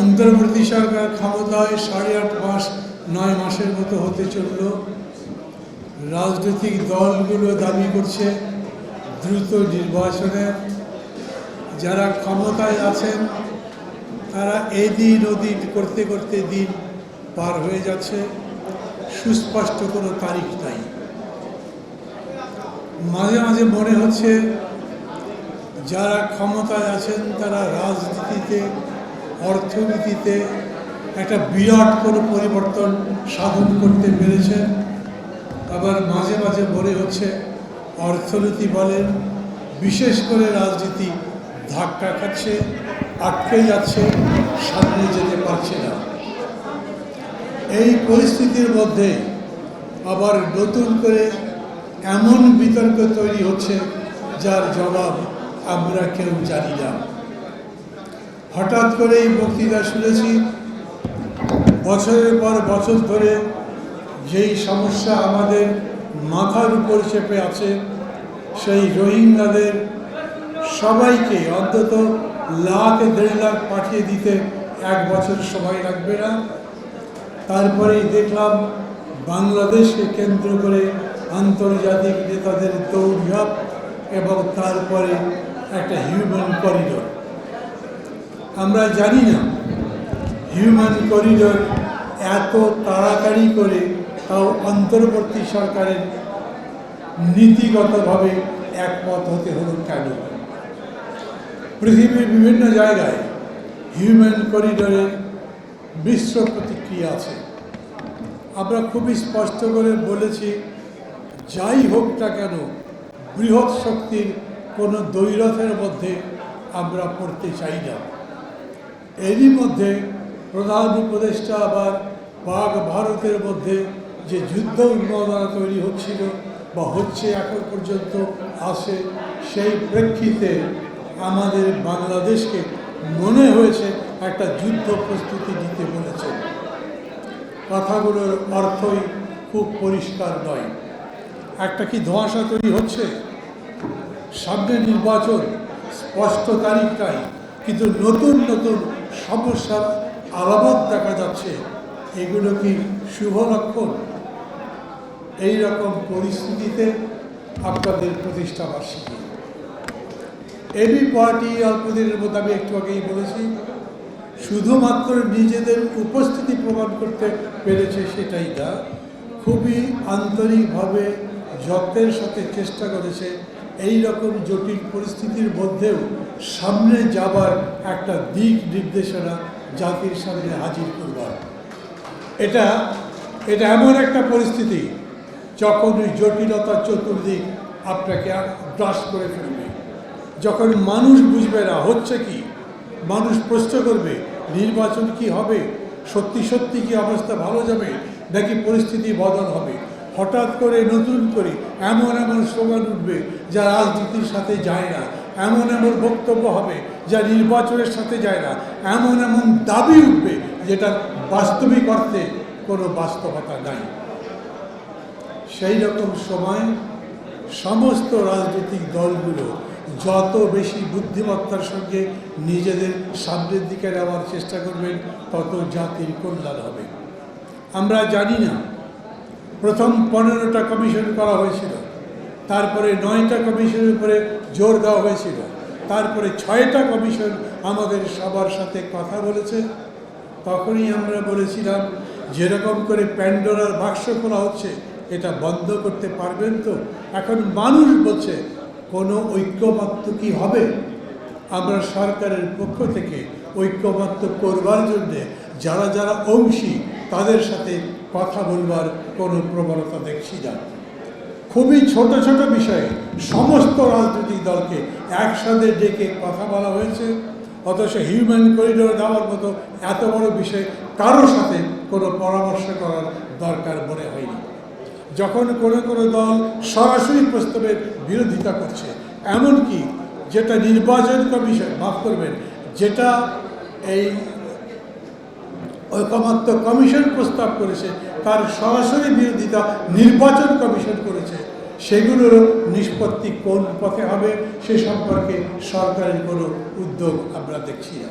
অন্তর্বর্তী সরকার ক্ষমতায় সাড়ে আট মাস, নয় মাসের মতো হতে চলল। রাজনৈতিক দলগুলো দাবি করছে দ্রুত নির্বাচনে। যারা ক্ষমতায় আছেন, তারা এই এদিন ওদিন করতে করতে দিন পার হয়ে যাচ্ছে। সুস্পষ্ট কোনো তারিখ নাই। মাঝে মাঝে মনে হচ্ছে, যারা ক্ষমতায় আছেন, তারা রাজনীতিতে অর্থনীতিতে একটা বিরাট কোনো পরিবর্তন সাধন করতে পেরেছেন আবার মাঝে মাঝে মনে হচ্ছে অর্থনীতি বলেন বিশেষ করে রাজনীতি ধাক্কা খাচ্ছে, আটকে যাচ্ছে, সামনে যেতে পারছে না। এই পরিস্থিতির মধ্যে আবার নতুন করে এমন বিতর্ক তৈরি হচ্ছে যার জবাব আমরা কেউ জানি না। হঠাৎ করে এই বক্তৃতা শুনেছি, বছরের পর বছর ধরে যেই সমস্যা আমাদের মাথার উপর চেপে আছে, সেই রোহিঙ্গাদের সবাইকে অন্তত লাখ দেড় লাখ পাঠিয়ে দিতে এক বছর সময় লাগবে না। তারপরেই দেখলাম বাংলাদেশকে কেন্দ্র করে আন্তর্জাতিক নেতাদের দৌড়ঝাঁপ এবং তারপরে একটা হিউম্যান করিডোর আমরা জানি না। হিউম্যান করিডোর এত তাড়াতাড়ি করে তাও অন্তর্বর্তী সরকারের নীতিগতভাবে একমত হতে হলো কেন? পৃথিবীর বিভিন্ন জায়গায় হিউম্যান করিডোরের মিশ্র প্রতিক্রিয়া আছে। আমরা খুবই স্পষ্ট করে বলেছি, যাই হোক না কেন, বৃহৎ শক্তির কোনো দৈরথের মধ্যে আমরা পড়তে চাই না। এরই মধ্যে প্রধান উপদেষ্টা আবার পাক ভারতের মধ্যে যে যুদ্ধ উন্মাদনা তৈরি হচ্ছিল বা হচ্ছে এখন পর্যন্ত আসে সেই প্রেক্ষিতে আমাদের বাংলাদেশকে মনে হয়েছে একটা যুদ্ধ প্রস্তুতি দিতে বলেছে। কথাগুলোর অর্থই খুব পরিষ্কার নয়। একটা কি ধোঁয়াশা তৈরি হচ্ছে? সামনে নির্বাচন স্পষ্ট তারিখটাই কিন্তু নতুন নতুন সমস্যার আলামত দেখা যাচ্ছে, এগুলো কি শুভ লক্ষণ? এই রকম পরিস্থিতিতে আপনাদের প্রতিষ্ঠা বার্ষিকী। এবি পার্টি অল্পদিনের মধ্যে আমি একটু আগেই বলেছি, শুধুমাত্র নিজেদের উপস্থিতি প্রমাণ করতে পেরেছে সেটাই না, খুবই আন্তরিকভাবে যত্নের সাথে চেষ্টা করেছে, এই রকম জটিল পরিস্থিতির মধ্যেও সামনে যাবার একটা দিক নির্দেশনা জাতির সামনে হাজির করবার। এটা এটা এমন একটা পরিস্থিতি যখন ওই জটিলতা চতুর্দিক আপনাকে গ্রাস করে ফেলবে। যখন মানুষ বুঝবে না হচ্ছে কি, মানুষ প্রশ্ন করবে, নির্বাচন কি হবে, সত্যি সত্যি কি অবস্থা ভালো যাবে, নাকি পরিস্থিতি বদল হবে। হঠাৎ করে নতুন করে এমন এমন স্লোগান উঠবে যা রাজনীতির সাথে যায় না। এমন এমন বক্তব্য হবে যা নির্বাচনের সাথে যায় না। এমন এমন দাবি উঠবে যেটা বাস্তবিক অর্থে কোনো বাস্তবতা নাই। সেই রকম সময় সমস্ত রাজনৈতিক দলগুলো যত বেশি বুদ্ধিমত্তার সঙ্গে নিজেদের সামনের দিকে নেওয়ার চেষ্টা করবেন, তত জাতির কল্যাণ হবে। আমরা জানি না, প্রথম পনেরোটা কমিশন করা হয়েছিল। তারপরে নয়টা কমিশনের উপরে জোর দেওয়া হয়েছিল। তারপরে ছয়টা কমিশন আমাদের সবার সাথে কথা বলেছে। তখনই আমরা বলেছিলাম, যেরকম করে প্যান্ডোরার বাক্স খোলা হচ্ছে, এটা বন্ধ করতে পারবেন তো? এখন মানুষ বলছে, কোনো ঐক্যমত্য কি হবে? আমরা সরকারের পক্ষ থেকে ঐক্যমত্য করবার জন্যে যারা যারা অংশী, তাদের সাথে কথা বলবার কোনো প্রবণতা দেখছি না। খুবই ছোট ছোট বিষয়ে সমস্ত রাজনৈতিক দলকে একসাথে ডেকে কথা বলা হয়েছে। অথচ হিউম্যান করিডোর দেওয়ার মতো এত বড় বিষয়ে কারোর সাথে কোনো পরামর্শ করার দরকার মনে হয়নি। যখন কোনো কোনো দল সরাসরি প্রস্তাবের বিরোধিতা করছে, এমনকি যেটা নির্বাচন কমিশন, মাফ করবেন, যেটা এই ঐকমত্য কমিশন প্রস্তাব করেছে তার সরাসরি বিরোধিতা নির্বাচন কমিশন করেছে, সেগুলোর নিষ্পত্তি কোন পথে হবে, সে সম্পর্কে সরকারের কোনো উদ্যোগ আমরা দেখছি না।